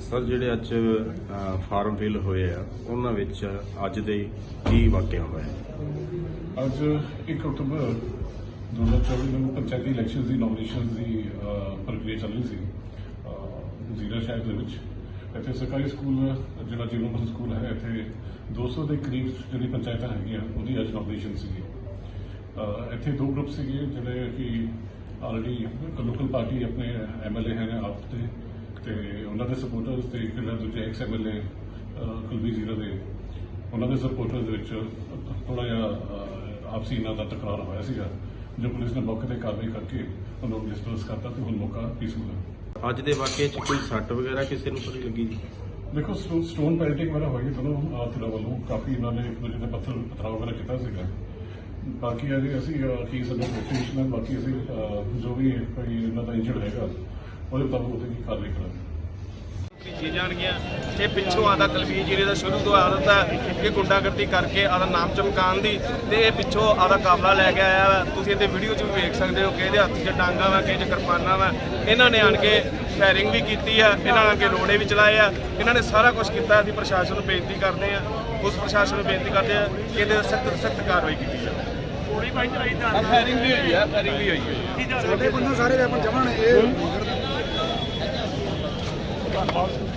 Sir ਜਿਹੜੇ ਅੱਜ form fill ਹੋਏ ਆ ਉਹਨਾਂ ਵਿੱਚ ਅੱਜ ਦੇ ਕੀ ਵਾਕਿਆ ਹੋਇਆ? ਅੱਜ 1 ਅਕਤੂਬਰ 2024 ਨੂੰ ਪੰਚਾਇਤੀ ਇਲੈਕਸ਼ਨ ਦੀ ਨੋਮੀਨੇਸ਼ਨ ਦੀ ਪ੍ਰਕਿਰਿਆ ਚੱਲ ਰਹੀ ਸੀ ਅਹ, ਜ਼ੀਰਾ ਸ਼ਹਿਰ ਦੇ ਵਿੱਚ। ਇੱਥੇ ਸਰਕਾਰੀ ਸਕੂਲ ਜਿਹੜਾ ਜੀਰੋ ਨੰਬਰ ਸਕੂਲ ਹੈ ਇੱਥੇ 200 ਦੇ ਕਰੀਬ ਜਿਹੜੀ ਪੰਚਾਇਤਾਂ ਹੈਗੀਆਂ ਉਹਦੀ ਅੱਜ ਨੋਮੀਨੇਸ਼ਨ ਸੀਗੀ। ਇੱਥੇ ਦੋ ਗਰੁੱਪ ਸੀਗੇ ਜਿਹੜੇ ਕਿ ਆਲਰੇਡੀ ਲੋਕਲ ਪਾਰਟੀ ਆਪਣੇ ਐਮਐਲਏ ਹਨ ਆਪ ਤੇ ਤੇ ਉਹਨਾਂ ਦੇ ਸਪੋਰਟਰਸ ਤੇ ਜਿਹੜਾ ਦੂਜੇ ਐਕਸ ਐਮਐਲਏ ਕੁਲਬੀਰ ਜ਼ੀਰਾ ਦੇ ਉਹਨਾਂ ਦੇ ਸਪੋਰਟਰਸ ਦੇ ਵਿੱਚ ਥੋੜਾ ਜਿਹਾ ਆਪਸੀ ਇਹਨਾਂ ਦਾ ਟਕਰਾਅ ਹੋਇਆ ਸੀਗਾ ਜੋ ਪੁਲਿਸ ਨੇ ਮੌਕੇ ਤੇ ਕਾਰਵਾਈ ਕਰਕੇ ਉਹਨਾਂ ਨੂੰ ਡਿਸਪਰਸ ਕਰਤਾ ਤੇ ਹੁਣ ਮੌਕਾ ਪੀਸਫੁਲ ਹੈ। ਅੱਜ ਦੇ ਵਾਕਿਏ 'ਚ ਕੋਈ ਸੱਟ ਵਗੈਰਾ ਕਿਸੇ ਨੂੰ ਤਾਂ ਲੱਗੀ ਜੀ? ਦੇਖੋ ਸਟੋ- ਸਟੋਨ ਪੈਲਟਿੰਗ ਵਗੈਰਾ ਹੋਈ ਦੋਨੋਂ ਧਿਰਾਂ ਵੱਲੋਂ ਕਾਫੀ ਇਹਨਾਂ ਨੇ ਇੱਕ ਦੂਜੇ ਦੇ ਪੱਥਰ ਪਥਰਾਵ ਵਗੈਰਾ ਕੀਤਾ ਸੀਗਾ। ਬਾਕੀ ਅਜੇ ਅਸੀਂ ਕੀ ਸਾਡਾ ਪ੍ਰੋਫੈਸ਼ਨ ਹੈ ਬਾਕੀ ਅਸੀਂ ਜੋ ਵੀ ਕੋਈ ਇਹਨਾਂ ਦਾ ਇੰਜਰਡ ਹੈਗਾ ਉਹਦੇ ਮੁਤਾਬਕ ਉਹਦੀ ਕਾਰਵਾਈ ਕਰਾਂਗੇ ਜੀ ਜਾਣਗੀਆਂ ਇਹ ਪਿੱਛੋਂ ਆਦਾ ਕਲਵੀਰ ਜਿਹੜੇ ਦਾ ਸ਼ੁਰੂ ਤੋਂ ਆਦਤ ਹੈ ਕਿ ਗੁੰਡਾਗਰਦੀ ਕਰਕੇ ਆਦਾ ਨਾਮ ਚਮਕਾਉਣ ਦੀ ਤੇ ਇਹ ਪਿੱਛੋਂ ਆਦਾ ਕਾਬਲਾ ਲੈ ਕੇ ਆਇਆ ਵਾ। ਤੁਸੀਂ ਇਹਦੇ ਵੀਡੀਓ 'ਚ ਵੀ ਵੇਖ ਸਕਦੇ ਹੋ ਕਿ ਇਹਦੇ ਹੱਥ 'ਚ ਡਾਂਗਾ ਵਾ ਕਿ 'ਚ ਕਿਰਪਾਨਾਂ ਵਾ। ਇਹਨਾਂ ਨੇ ਆਣ ਕੇ ਫਾਇਰਿੰਗ ਵੀ ਕੀਤੀ ਆ ਇਹਨਾਂ ਨੇ ਆਣ ਕੇ ਰੋੜੇ ਵੀ ਚਲਾਏ ਆ। ਇਹਨਾਂ ਨੇ ਸਾਰਾ ਕੁਝ ਕੀਤਾ ਅਸੀਂ ਪ੍ਰਸ਼ਾਸਨ ਨੂੰ ਬੇਨਤੀ ਕਰਦੇ ਆ ਉਸ ਪ੍ਰਸ਼ਾਸਨ ਨੂੰ ਬੇਨਤੀ ਕਰਦੇ ਆ ਕਿ ਇਹਦੇ ਸਖਤ ਸਖਤ ਕਾਰਵਾਈ ਕੀਤੀ ਜਾਵੇ। ਫਾਇਰਿੰਗ ਵੀ ਹੋਈ ਆ ਫਾਇਰਿੰਗ ਵੀ ਹੋਈ ਹੈ ਸਾਡੇ ਬੰਦੇ ਸਾਰੇ ਵੈਪਨ ਜਮਾ ਨੇ ਇਹ Motion.